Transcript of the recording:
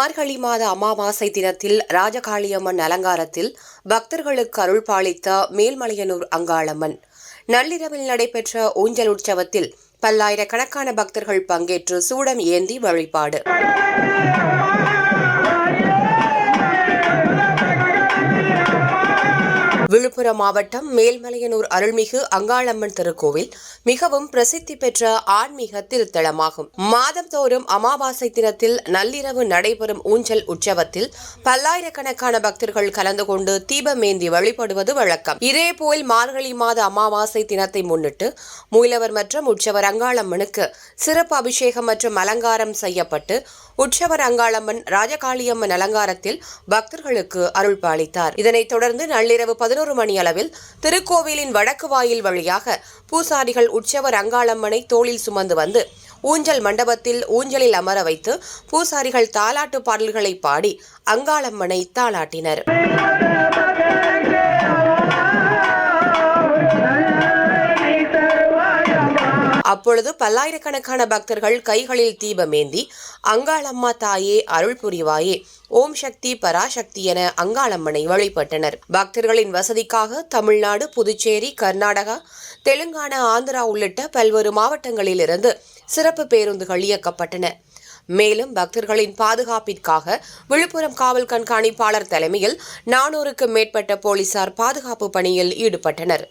மார்கழி மாத அமாவாசை தினத்தில் ராஜகாளியம்மன் அலங்காரத்தில் பக்தர்களுக்கு அருள் பாலித்த மேல்மலையனூர் அங்காளம்மன். நள்ளிரவில் நடைபெற்ற ஊஞ்சல் உற்சவத்தில் பல்லாயிரக்கணக்கான பக்தர்கள் பங்கேற்று சூடம் ஏந்தி வழிபாடு. விழுப்புரம் மாவட்டம் மேல்மலையனூர் அருள்மிகு அங்காளம்மன் திருக்கோவில் மிகவும் பிரசித்தி பெற்ற ஆன்மீக திருத்தலமாகும். மாதந்தோறும் அமாவாசை தினத்தில் நள்ளிரவு நடைபெறும் ஊஞ்சல் உற்சவத்தில் பல்லாயிரக்கணக்கான பக்தர்கள் கலந்து கொண்டு தீபமேந்தி வழிபடுவது வழக்கம். இதேபோல் மார்கழி மாத அமாவாசை தினத்தை முன்னிட்டு மூலவர் மற்றும் உற்சவர் அங்காளம்மனுக்கு சிறப்பு அபிஷேகம் மற்றும் அலங்காரம் செய்யப்பட்டு உற்சவர் அங்காளம்மன் ராஜகாளியம்மன் அலங்காரத்தில் பக்தர்களுக்கு அருள் பாலித்தார் இதனைத் தொடர்ந்து நள்ளிரவு பதினோரு மணி அளவில் திருக்கோவிலின் வடக்கு வாயில் வழியாக பூசாரிகள் உற்சவர் அங்காளம்மனை தோளில் சுமந்து வந்து ஊஞ்சல் மண்டபத்தில் ஊஞ்சலில் அமர வைத்து பூசாரிகள் தாலாட்டு பாடல்களை பாடி அங்காளம்மனை தாளாட்டினர். அப்பொழுது பல்லாயிரக்கணக்கான பக்தர்கள் கைகளில் தீபமேந்தி அங்காளம்மா தாயே அருள் புரிவாயே. ஓம் சக்தி பராசக்தி என அங்காளம்மனை வழிபட்டனர். பக்தர்களின் வசதிக்காக தமிழ்நாடு புதுச்சேரி கர்நாடகா தெலுங்கானா ஆந்திரா உள்ளிட்ட பல்வேறு மாவட்டங்களிலிருந்து சிறப்பு பேருந்துகள் இயக்கப்பட்டன. மேலும் பக்தர்களின் பாதுகாப்பிற்காக விழுப்புரம் காவல் கண்காணிப்பாளர் தலைமையில் நானூறுக்கும் மேற்பட்ட போலீசார் பாதுகாப்பு பணியில் ஈடுபட்டனர்.